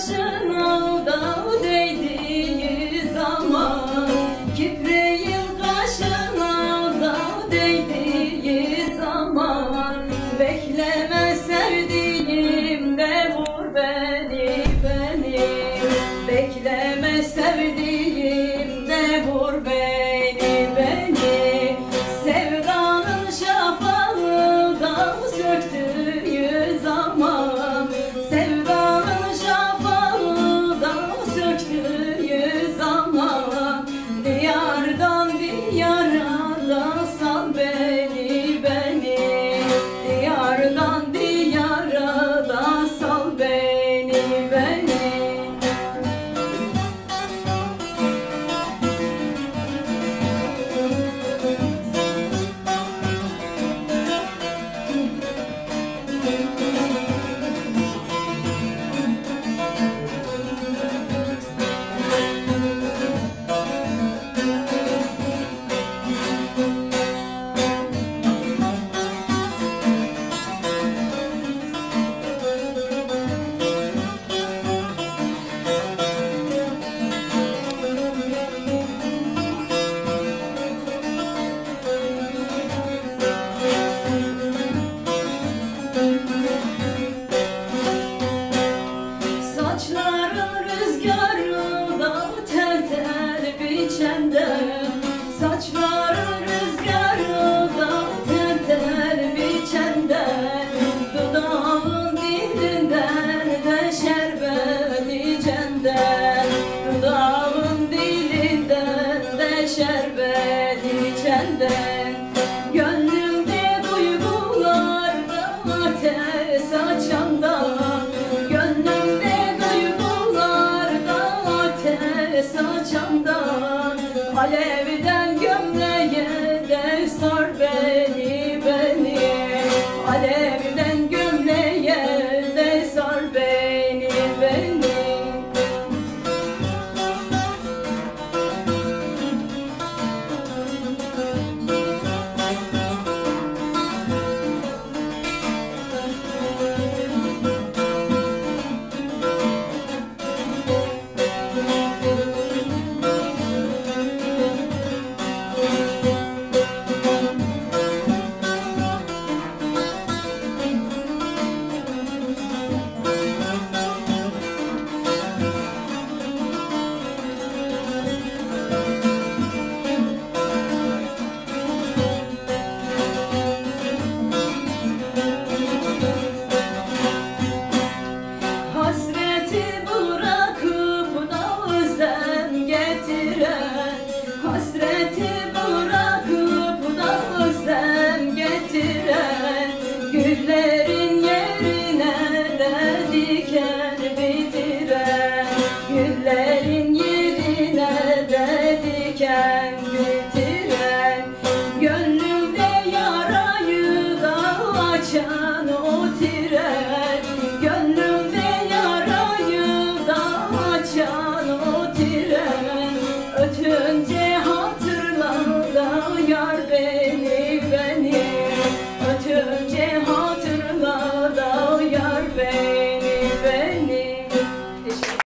什么 şerbetin içende. Gönlümde duygular duygularda ateş açanda. Gönlümde duygular duygularda ateş açanda. Alevden gömle